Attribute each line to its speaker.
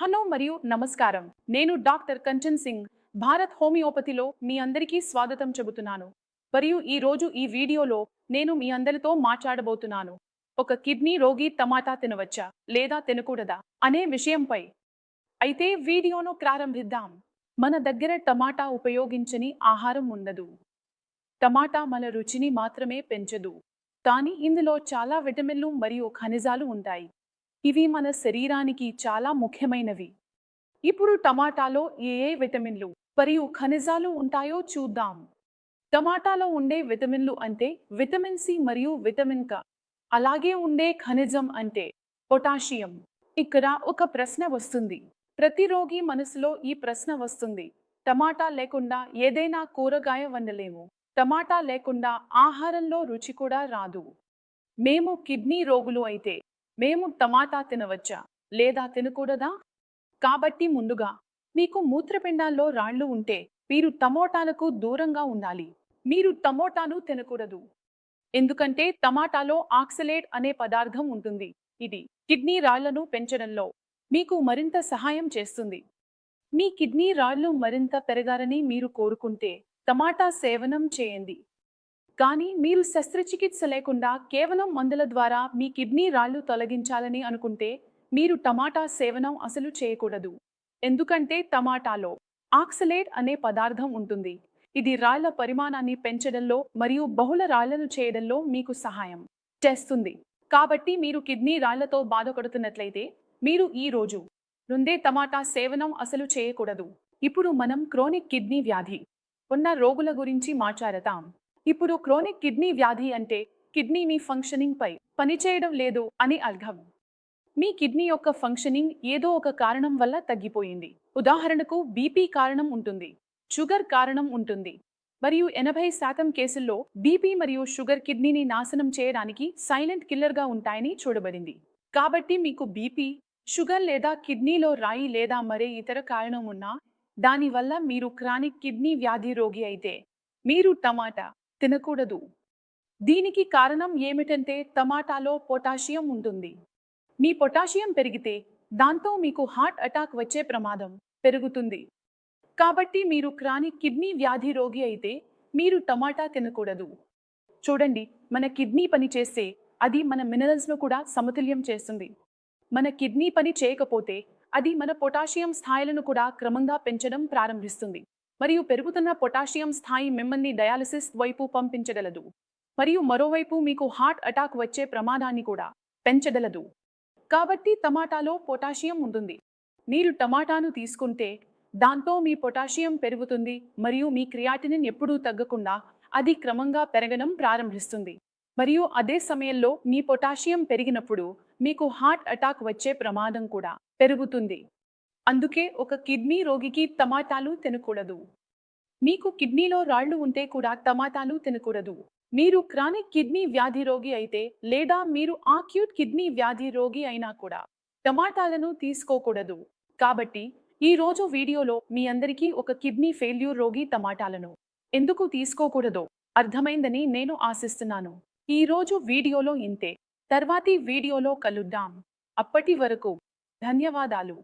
Speaker 1: Hello మరియు నమస్కారం. నేను డాక్టర్ కంచన్ సింగ్ భారత్ హోమియోపతిలో మీ అందరికీ స్వాగతం చెబుతున్నాను. మరియు ఈ రోజు ఈ వీడియోలో నేను మీ అందరితో మాట్లాడబోతున్నాను. ఒక కిడ్నీ రోగి టమాటా తినవచ్చా? లేదా తినకూడదా? అనే విషయంపై. అయితే వీడియోను ప్రారంభిద్దాం. మన దగ్గర టమాటా ఉపయోగించని ఆహారం ఉండదు. టమాటా మన రుచిని మాత్రమే పెంచదు. కానీ ఇందులో చాలా విటమిన్లు మరియు ఖనిజాలు ఉంటాయి. ఇవి మన శరీరానికి చాలా ముఖ్యమైనవి. ఇప్పుడు టమాటాలో ఏ ఏ విటమిన్లు మరియు ఖనిజాలు ఉంటాయో చూద్దాం. టమాటాలో ఉండే విటమిన్లు అంటే విటమిన్ సి మరియు విటమిన్ క. అలాగే ఉండే ఖనిజం అంటే పొటాషియం. ఇక్కడ ఒక ప్రశ్న వస్తుంది. ప్రతి రోగి మనసులో ఈ ప్రశ్న వస్తుంది. టమాటా లేకుండా ఏదైనా కూరగాయ వండలేము. టమాటా లేకుండా ఆహారంలో రుచి కూడా రాదు. మేము కిడ్నీ రోగులు అయితే మేము టమాటా తినవచ్చా? లేదా తినకూడదా? కాబట్టి ముందుగా మీకు మూత్రపిండాల్లో రాళ్ళు ఉంటే మీరు టమోటాలకు దూరంగా ఉండాలి. మీరు టమోటాను తినకూడదు. ఎందుకంటే టమాటాలో ఆక్సలేట్ అనే పదార్థం ఉంటుంది. ఇది కిడ్నీ రాళ్ళను పెంచడంలో మీకు మరింత సహాయం చేస్తుంది. మీ కిడ్నీ రాళ్ళు మరింత పెరగాలని మీరు కోరుకుంటే టమాటా సేవనం చేయండి. కానీ మీరు శస్త్రచికిత్స లేకుండా కేవలం మందుల ద్వారా మీ కిడ్నీ రాళ్ళు తొలగించాలని అనుకుంటే మీరు టమాటా సేవనం అసలు చేయకూడదు. ఎందుకంటే టమాటాలో ఆక్సలేట్ అనే పదార్థం ఉంటుంది. ఇది రాళ్ళ పరిమాణాన్ని పెంచడంలో మరియు బహుళ రాళ్ళను చేయడంలో మీకు సహాయం చేస్తుంది. కాబట్టి మీరు కిడ్నీ రాళ్ళతో బాధపడుతున్నట్లయితే మీరు ఈ రోజు నుండే టమాటా సేవనం అసలు చేయకూడదు. ఇప్పుడు మనం క్రోనిక్ కిడ్నీ వ్యాధి ఉన్న రోగుల గురించి మాట్లాడతాం. ఇప్పుడు క్రోనిక్ కిడ్నీ వ్యాధి అంటే కిడ్నీ మీ ఫంక్షనింగ్ పై పనిచేయడం లేదు అని అర్థం మీ కిడ్నీ యొక్క ఫంక్షనింగ్ ఏదో ఒక కారణం వల్ల తగ్గిపోయింది. ఉదాహరణకు బీపీ కారణం ఉంటుంది షుగర్ కారణం ఉంటుంది. మరియు ఎనభై శాతం కేసుల్లో బీపీ మరియు షుగర్ కిడ్నీని నాశనం చేయడానికి సైలెంట్ కిల్లర్గా ఉంటాయని చూడబడింది. కాబట్టి మీకు బీపీ షుగర్ లేదా కిడ్నీలో రాయి లేదా మరే ఇతర కారణం ఉన్నా దానివల్ల మీరు క్రానిక్ కిడ్నీ వ్యాధి రోగి అయితే మీరు టమాటా తినకూడదు. దీనికి కారణం ఏమిటంటే టమాటాలో పొటాషియం ఉంటుంది. మీ పొటాషియం పెరిగితే దాంతో మీకు హార్ట్ అటాక్ వచ్చే ప్రమాదం పెరుగుతుంది. కాబట్టి మీరు క్రానిక్ కిడ్నీ వ్యాధి రోగి అయితే మీరు టమాటా తినకూడదు. చూడండి మన కిడ్నీ పని చేస్తే అది మన మినరల్స్ను కూడా సమతుల్యం చేస్తుంది. మన కిడ్నీ పని చేయకపోతే అది మన పొటాషియం స్థాయిలను కూడా క్రమంగా పెంచడం ప్రారంభిస్తుంది. మరియు పెరుగుతున్న పొటాషియం స్థాయి మిమ్మల్ని డయాలసిస్ వైపు పంపించగలదు. మరియు మరోవైపు మీకు హార్ట్ అటాక్ వచ్చే ప్రమాదాన్ని కూడా పెంచగలదు. కాబట్టి టమాటాలో పొటాషియం ఉంటుంది. మీరు టమాటాను తీసుకుంటే దాంతో మీ పొటాషియం పెరుగుతుంది మరియు మీ క్రియాటినిన్ ఎప్పుడూ తగ్గకుండా అది క్రమంగా పెరగడం ప్రారంభిస్తుంది. మరియు అదే సమయంలో మీ పొటాషియం పెరిగినప్పుడు మీకు హార్ట్ అటాక్ వచ్చే ప్రమాదం కూడా పెరుగుతుంది. అందుకే ఒక కిడ్నీ రోగికి టమాటాలు తినకూడదు. మీకు కిడ్నీలో రాళ్ళు ఉంటే కూడా టమాటాలు తినకూడదు. మీరు క్రానిక్ కిడ్నీ వ్యాధి రోగి అయితే లేదా మీరు ఆక్యూట్ కిడ్నీ వ్యాధి రోగి అయినా కూడా టమాటాలను తీసుకోకూడదు. కాబట్టి ఈ రోజు వీడియోలో మీ అందరికీ ఒక కిడ్నీ ఫెయిల్యూర్ రోగి టమాటాలను ఎందుకు తీసుకోకూడదో అర్థమైందని నేను ఆశిస్తున్నాను. ఈ రోజు వీడియోలో ఇంతే. తర్వాతి వీడియోలో కలుద్దాం. అప్పటి వరకు ధన్యవాదాలు.